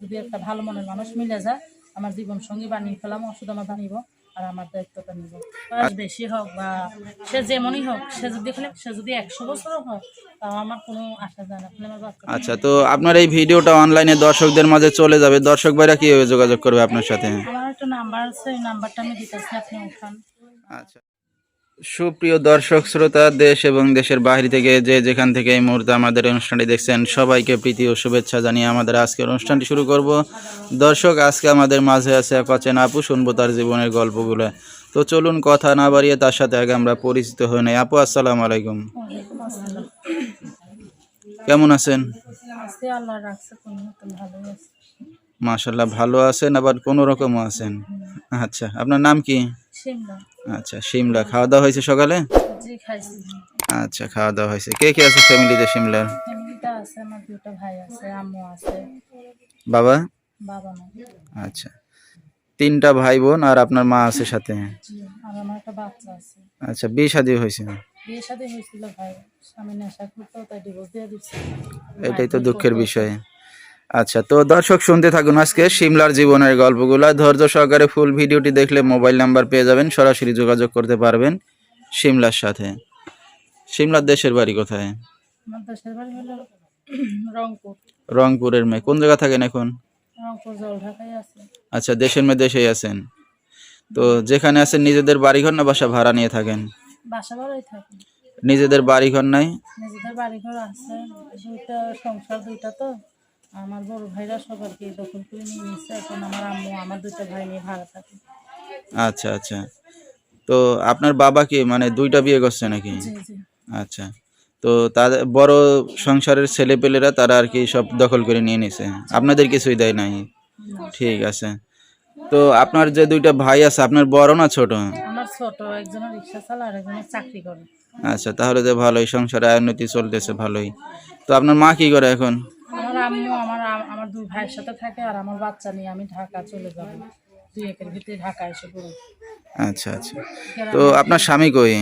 যদি একটা ভালো মনের মানুষ মিলে যায় আমার জীবন সঙ্গী বানিয়ে ফেলাম ওষুধ আমার বানিব আর আমার দায়িত্বটা নিব। বেশি হোক বা সে যেমনই হোক সে যদি খালি সে যদি একশো বছরও হোক তাও আমার কোনো আশা যায় না। আচ্ছা তো আপনার এই ভিডিওটা অনলাইনে দর্শকদের মাঝে চলে যাবে। দর্শক ভাইরা কীভাবে যোগাযোগ করবে আপনার সাথে? আমার একটা নাম্বার আছে এই নাম্বারটা আমি দিতেছি আপনি উঠান। আচ্ছা। সুপ্রিয় দর্শক শ্রোতা দেশ এবং দেশের বাইরে থেকে যে যেখান থেকে এই মুহূর্তে আমাদের অনুষ্ঠানটি দেখছেন সবাইকে প্রীতি ও শুভেচ্ছা জানিয়ে আমাদের আজকের অনুষ্ঠানটি শুরু করব। দর্শক আজকে আমাদের মাঝে আছে এক অচেনা আপু শুনব তার জীবনের গল্পগুলো। তো চলুন কথা না বাড়িয়ে তার সাথে আগে আমরা পরিচিত হয়ে নেই। আপু আসসালাম আলাইকুম। কেমন আছেন? মাশাল্লাহ ভালো আছেন আবার কোনো রকমও আছেন? আচ্ছা আপনার নাম কি? আচ্ছা সিমলা। খাওয়া দাওয়া হয়েছে সকালে? জি খাইছি। আচ্ছা খাওয়া দাওয়া হয়েছে। কে কে আছে ফ্যামিলিতে সিমলার? ফ্যামিলিটা আছে আমার দুটো ভাই আছে আম্মু আছে। বাবা? আচ্ছা। তিনটা ভাই বোন আর আপনার মা আছে সাথে? জি আর আমার একটা বাচ্চা আছে। আচ্ছা বিয়ে শাদী হয়েছে? এটাই তো দুঃখের বিষয়। আচ্ছা তো দর্শক শুনতে থাকুন আজকে সিমলার জীবনের গল্পগুলা। ধৈর্য সহকারে ফুল ভিডিওটি দেখলে মোবাইল নাম্বার পেয়ে যাবেন সরাসরি যোগাযোগ করতে পারবেন সিমলার সাথে। সিমলার দেশের বাড়ি কোথায়? রংপুরের মেয়ে। কোন জায়গা থাকেন এখন? আচ্ছা দেশের মেয়ে দেশেই আছেন। তো যেখানে আছেন নিজেদের বাড়িঘর না বাসা ভাড়া নিয়ে থাকেন? বাসা নিজেদের বাড়িঘর নাই? নিজেদের বাড়ি ঘর আছে দুইটা সংসার দুইটা তো। আমার বড় ভাইরা সবারকে দখল করে নিয়ে নিচ্ছে এখন আমার আম্মু আমার দুইটা ভাই নিয়ে ভাড়া থাকে। আচ্ছা আচ্ছা। তো আপনার বাবা কি মানে দুইটা বিয়ে করছে নাকি? আচ্ছা। তো তাদের বড় সংসারের ছেলেপেলেরা তারা আর কি সব দখল করে নিয়ে নিছে। আপনাদের কিছুই দেয় নাই? ঠিক আছে। তো আপনার যে দুইটা ভাই আছে আপনার বড় না ছোট? আমার ছোট একজনের রিক্সা চালা আর একজনের চাকরি করে। আচ্ছা তাহলে তো ভালোই সংসারে উন্নতি চলতেছে ভালোই। তো আপনার মা কি করে এখন? আম্মু আমার আমার দুই ভাইয়ের সাথে থাকে আর আমার বাচ্চা নিয়ে আমি ঢাকা চলে যাব। দুই একের ভিতরে ঢাকা এসে পড়ব আচ্ছা আচ্ছা। তো আপনার স্বামী কই?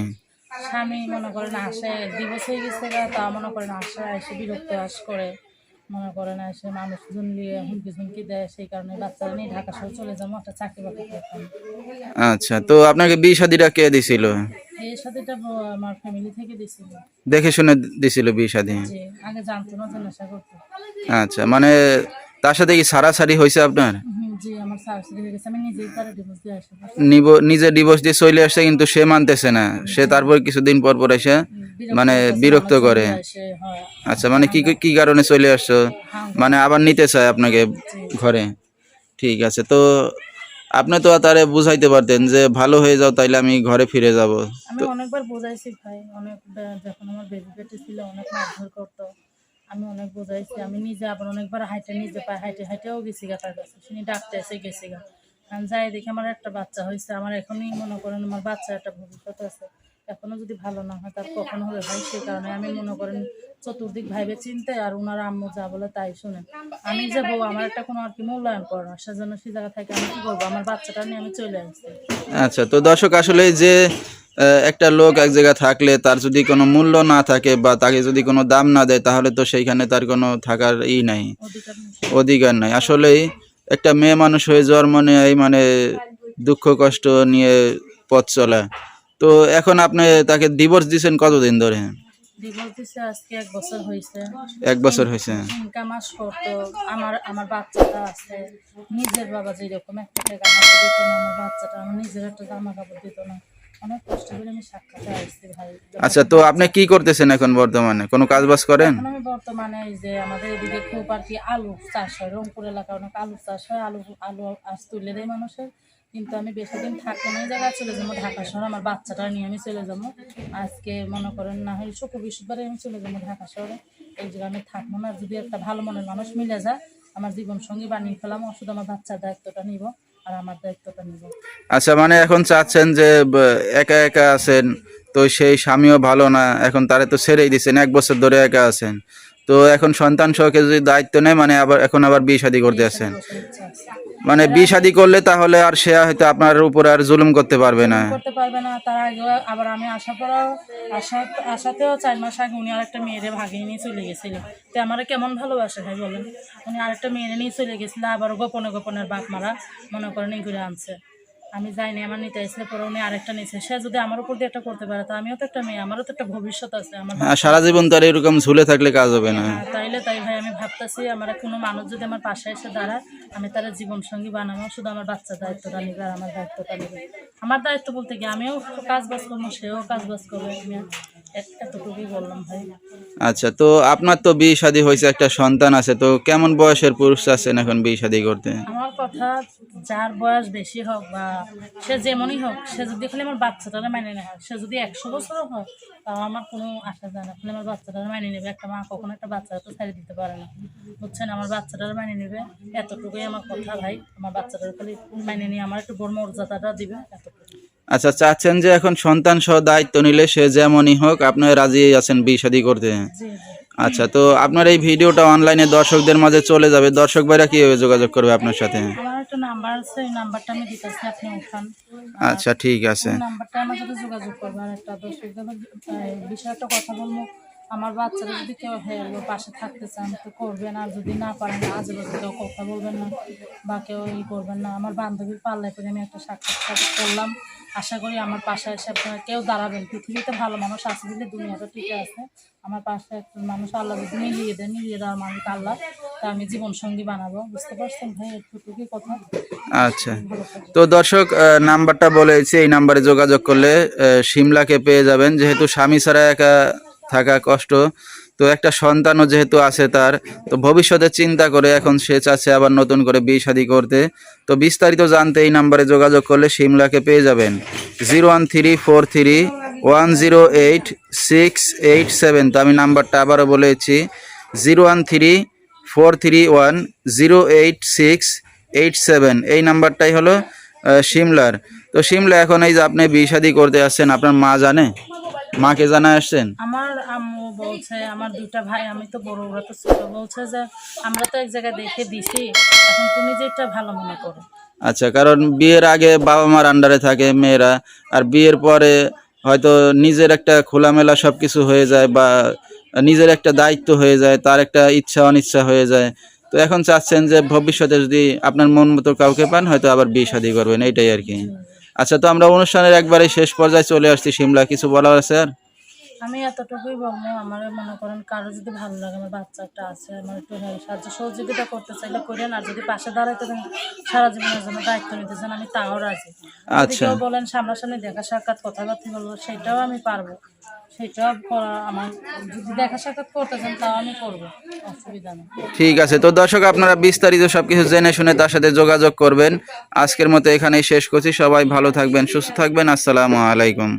স্বামী মনে করেন আসে দিবস হয়ে গেছে তা মনে করেন আসে এসে বিরক্ত আস করে। মনে করে করেন এসে মানুষজন নিয়ে হুমকি ঝুমকি দেয় সেই কারণে বাচ্চারা নিয়ে ঢাকা শহর চলে যাব একটা চাকরি বাকরি করতাম আচ্ছা তো আপনাকে বিয়ে শাদিটা কে দিছিল? এই সাথেটা আমার ফ্যামিলি থেকে দিছিল। দেখে শুনে দিছিল বিয়ে শাদি? আগে জানতো না যে করতো। আচ্ছা মানে তার সাথে কি সারাসারি হয়েছে আপনার? জি আমার সার্জারি হয়ে গেছে। আমি নিজেই তারা ডিভোর্স দিয়ে আসি নিজে ডিভোর্স দিয়ে চলে আসছে কিন্তু সে মানতেছে না। সে তারপর কিছুদিন পর পর এসে মানে বিরক্ত করে। আচ্ছা মানে কি কি কারণে চলে আসছো? মানে আবার নিতে চায় আপনাকে ঘরে। ঠিক আছে তো আপনি তো তারে বুঝাইতে পারতেন যে ভালো হয়ে যাও তাইলে আমি ঘরে ফিরে যাব। আমি অনেকবার বোঝাইছি ভাই অনেক যখন আমার বেবি পেটে ছিল অনেক মারধর করতো। আমি অনেক বোঝাইছি, আমি নিজে আবার অনেকবার হাইটে নিজে পায়ে হাইটে হাইটেও গেছি গা তার কাছে। শুনি ডাক্তার এসে গেছি গা। আমি যাই দেখি আমার একটা বাচ্চা হয়েছে, আমার এখনই মনে করেন আমার বাচ্চা একটা ভবিষ্যৎ আছে। এখনও যদি ভালো না হয়, তার কখন হবে ভাই? সেই কারণে আমি মনে করেন চতুর্দিক ভাইবে চিনতে আর ওনার আম্মু যা বলে তাই শুনে। আমি যে বউ, আমার একটা কোনো আর কি মূল্যায়ন করে না। সেজন্য সে জায়গা থেকে আমি কি করব আমার বাচ্চাটা নিয়ে আমি চলে আসছি। আচ্ছা তো দর্শক, আসলে যে একটা লোক এক জায়গায় থাকলে তার যদি কোনো মূল্য না থাকে বা তাকে যদি কোনো দাম না দেয় তাহলে তো সেইখানে তার কোনো থাকার ই নাই অধিকার নাই। আসলেই একটা মেয়ে মানুষ হয়ে যাওয়ার জন্ম নেয় মানে দুঃখ কষ্ট নিয়ে পথ চলা। তো এখন আপনি তাকে ডিভোর্স দিয়েছেন কতদিন ধরে? এক বছর হয়েছে আমার আমার বাচ্চাটা আছে। নিজের বাবা যেরকম একটা টাকা হাতে দিত না আমার বাচ্চাটা আমার নিজের একটা জামা কাপড় দিত না। অনেক কষ্ট করে আমি সাক্ষাতে আসছি ভাই। আচ্ছা তো আপনি কি করতেছেন এখন বর্তমানে? কোনো কাজ বাজ করেন? এখন আমি বর্তমানে এই যে আমাদের এদিকে খুব আর কি আলু চাষ হয়। রংপুর এলাকায় অনেক আলু চাষ হয় আলু আলু আজ তুলে দেয় মানুষের। কিন্তু আমি বেশি দিন থাকব না এই জায়গায় চলে যাব ঢাকা শহর আমার বাচ্চাটা নিয়ে আমি চলে যাব। আজকে মনে করেন না হয় শুক্র বৃহস্পতিবারে আমি চলে যাব ঢাকা শহরে। এই জায়গায় আমি থাকব না যদি একটা ভালো মনের মানুষ মিলে যায় আমার জীবন সঙ্গী বানিয়ে ফেলাম শুধু আমার বাচ্চার দায়িত্বটা নিব। আচ্ছা মানে এখন চাচ্ছেন যে একা একা আছেন, তো সেই স্বামীও ভালো না, এখন তারে তো ছেড়েই দিচ্ছেন এক বছর ধরে একা আছেন। তো এখন সন্তান সহকে যদি দায়িত্ব নেয় মানে আবার এখন আবার বিয়ে শাদী করতে আছে। মানে বিয়ে শাদী করলে তাহলে আর সে হয়তো আপনার উপর আর জুলুম করতে পারবে না। করতে পারবে না, তার আগে আবার আমি আসার পর আসা আসাতেও চার মাস আগে উনি আরেকটা মেয়েরে ভাগিয়ে নিয়ে চলে গেছিল। তো আমার কেমন ভালোবাসে ভাই বলেন? উনি আরেকটা মেয়েরে নিয়ে চলে গেছিল আবার গোপনে গোপনের বাপ মারা মনে করেন করে আনছে। আমি যাইনি আমার নিতে আসলে পরে উনি আরেকটা নিয়েছে সে যদি আমার উপর দিয়ে একটা করতে পারে তো আমিও তো একটা মেয়ে আমারও তো একটা ভবিষ্যৎ আছে আমার হ্যাঁ, সারা জীবন তো আর এরকম ঝুলে থাকলে কাজ হবে না। হ্যাঁ, তাইলে তাই ভাই আমি ভাবতেছি আমার কোনো মানুষ যদি আমার পাশে এসে দাঁড়ায় আমি তার জীবন সঙ্গী বানাবো শুধু আমার বাচ্চার দায়িত্বটা নিবে আর আমার দায়িত্বটা নিবে। আমার দায়িত্ব বলতে কি আমিও কাজ বাজ করব সেও কাজ বাজ করবে আমি এতটুকুই বললাম ভাই। আচ্ছা তো আপনার তো বিয়ে শাদী হয়েছে একটা সন্তান আছে তো কেমন বয়সের পুরুষ আছেন এখন বিয়ে শাদী করতে? আমার কথা যার বয়স বেশি হোক বা সে যেমনই হোক সে যদি খালি আমার বাচ্চাটারে মেনে নেয় সে যদি একশো বছরও হোক তাও আমার কোনো আশা যায় না। খালি আমার বাচ্চাটারে মেনে নেবে। একটা মা কখনো একটা বাচ্চাটা তো ছেড়ে দিতে পারে না। বুঝছেন? আমার বাচ্চাটারে মেনে নেবে। এতটুকুই আমার কথা ভাই। আমার বাচ্চাটার খালি মেনে নিয়ে আমার একটু বড় মর্যাদাটা দিবে এতটুকু আচ্ছা চাচ্ছেন যে এখন সন্তান সহ দায়িত্ব নিলে সে যেমনই হোক আপনার রাজি আছেন বিয়ে শাদী করতে? আচ্ছা তো আপনার এই ভিডিওটা অনলাইনে দর্শকদের মাঝে চলে যাবে। দর্শক ভাইরা কীভাবে যোগাযোগ করবে আপনার সাথে? নাম্বার আছে এই নাম্বারটা আমি দিতেছি আপনি উঠান। আচ্ছা ঠিক আছে। নাম্বারটা আমার সাথে যোগাযোগ করবেন একটা দশ বিষয়ে একটা কথা বলব। আমার বাচ্চারা যদি কেউ হ্যাঁ পাশে থাকতে চান তো করবেন আর যদি না পারেন আজে বাজে কেউ কথা বলবেন না বা কেউ ই করবেন না। আমার বান্ধবীর পাল্লায় করে আমি একটা সাক্ষাৎকার করলাম। আশা করি আমার পাশে এসে আপনারা কেউ দাঁড়াবেন। পৃথিবীতে ভালো মানুষ আছে বলে দুনিয়াটা টিকে আছে। আমার পাশে একটা মানুষ আল্লাহ যদি মিলিয়ে দেয় মিলিয়ে দেওয়ার মানুষ আল্লাহ। তা আমি জীবন সঙ্গী বানাবো। বুঝতে পারছেন ভাই একটুটুকুই কথা? আচ্ছা। তো দর্শক নাম্বারটা বলেছি এই নাম্বারে যোগাযোগ করলে সিমলাকে পেয়ে যাবেন। যেহেতু স্বামী ছাড়া একা থাকা কষ্ট। তো একটা সন্তানও যেহেতু আছে তার, তো ভবিষ্যতে চিন্তা করে এখন সে চাচ্ছে আবার নতুন করে বিয়ে শাদি করতে। তো বিস্তারিত জানতে এই নাম্বারে যোগাযোগ করলে সিমলাকে পেয়ে যাবেন। Zero one three four three one zero eight six eight seven. তো আমি নাম্বারটা আবারও বলেছি zero one three four three one zero eight six eight seven. এই নাম্বারটাই হলো সিমলার। তো সিমলা, এখন এই যে আপনি বিয়ে শাদি করতে আসছেন আপনার মা জানে? মাকে জানা আসছেন? আমার আম্মু বলছে আমার দুইটা ভাই আমি তো বড় ওরা তো ছোট বলছে যে আমরা তো এক জায়গায় দেখে দিছি এখন তুমি যেটা ভালো মনে করো। আচ্ছা কারণ বিয়ের আগে বাবা মার আন্ডারে থাকে মেয়েরা আর বিয়ের পরে হয়তো নিজের একটা খোলামেলা সব কিছু হয়ে যায় বা নিজের একটা দায়িত্ব হয়ে যায় তার একটা ইচ্ছা অনিচ্ছা হয়ে যায়। তো এখন চাচ্ছেন যে ভবিষ্যতে যদি আপনার মন মতো কাউকে পান হয়তো আবার বিয়ে শাদী করবেন এইটাই আর কি। আচ্ছা তো আমরা অনুষ্ঠানের একবারে শেষ পর্যায়ে চলে আসছি। সিমলা কিছু বলার আছে আর? আমি এতটুকুই বলব আমার মনে করেন কারও যদি ভালো লাগে আমার বাচ্চা একটা আছে আমার একটু সাহায্য সহযোগিতা করতে চাইলে করেন আর যদি পাশে দাঁড়াইতে সারা জীবনের জন্য দায়িত্ব নিতে চান আমি তাও রাজি। আচ্ছা। বলেন সামনাসামনি দেখা সাক্ষাৎ কথাবার্তা বলব সেটাও আমি পারব। সেটাও করা আমার যদি দেখা সাক্ষাৎ করতে চান তাও আমি করব অসুবিধা নেই। ঠিক আছে তো দর্শক আপনারা বিস্তারিত সবকিছু জেনে শুনে তার সাথে যোগাযোগ করবেন। আজকের মতো এখানেই শেষ করছি সবাই ভালো থাকবেন সুস্থ থাকবেন আসসালামু আলাইকুম।